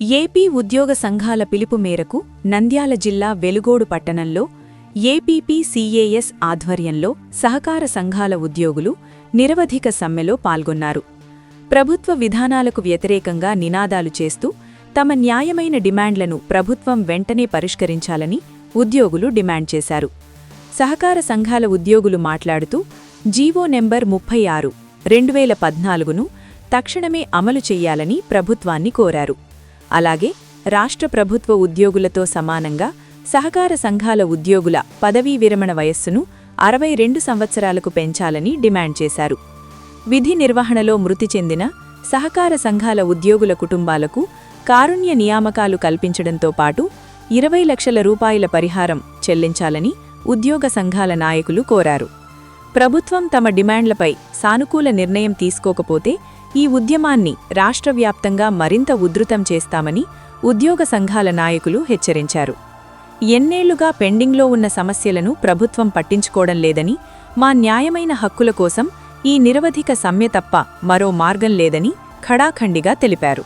AP ఉద్యోగ సంఘాల పిలుపు మేరకు నంద్యాల జిల్లా వెలుగోడు పట్టణంలో ఏపీపీసీఏఎస్ ఆధ్వర్యంలో సహకార సంఘాల ఉద్యోగులు నిరవధిక సమ్మెలో పాల్గొన్నారు. ప్రభుత్వ విధానాలకు వ్యతిరేకంగా నినాదాలు చేస్తూ తమ న్యాయమైన డిమాండ్లను ప్రభుత్వం వెంటనే పరిష్కరించాలని ఉద్యోగులు డిమాండ్ చేశారు. సహకార సంఘాల ఉద్యోగులు మాట్లాడుతూ జీవో నెంబర్ ముప్పై ఆరు రెండువేల పద్నాలుగును తక్షణమే అమలు చెయ్యాలని ప్రభుత్వాన్ని కోరారు. అలాగే రాష్ట్ర ప్రభుత్వ ఉద్యోగులతో సమానంగా సహకార సంఘాల ఉద్యోగుల పదవీ విరమణ వయస్సును అరవై రెండు సంవత్సరాలకు పెంచాలని డిమాండ్ చేశారు. విధి నిర్వహణలో మృతి చెందిన సహకార సంఘాల ఉద్యోగుల కుటుంబాలకు కారుణ్య నియామకాలు కల్పించడంతో పాటు ఇరవై లక్షల రూపాయల పరిహారం చెల్లించాలని ఉద్యోగ సంఘాల నాయకులు కోరారు. ప్రభుత్వం తమ డిమాండ్లపై సానుకూల నిర్ణయం తీసుకోకపోతే ఈ ఉద్యమాన్ని రాష్ట్రవ్యాప్తంగా మరింత ఉధృతం చేస్తామని ఉద్యోగ సంఘాల నాయకులు హెచ్చరించారు. ఎన్నేళ్ళుగా పెండింగ్లో ఉన్న సమస్యలను ప్రభుత్వం పట్టించుకోవడం లేదని మా న్యాయమైన హక్కుల కోసం ఈ నిరవధిక సమ్మె తప్ప మరో మార్గం లేదని ఖడాఖండిగా తెలిపారు.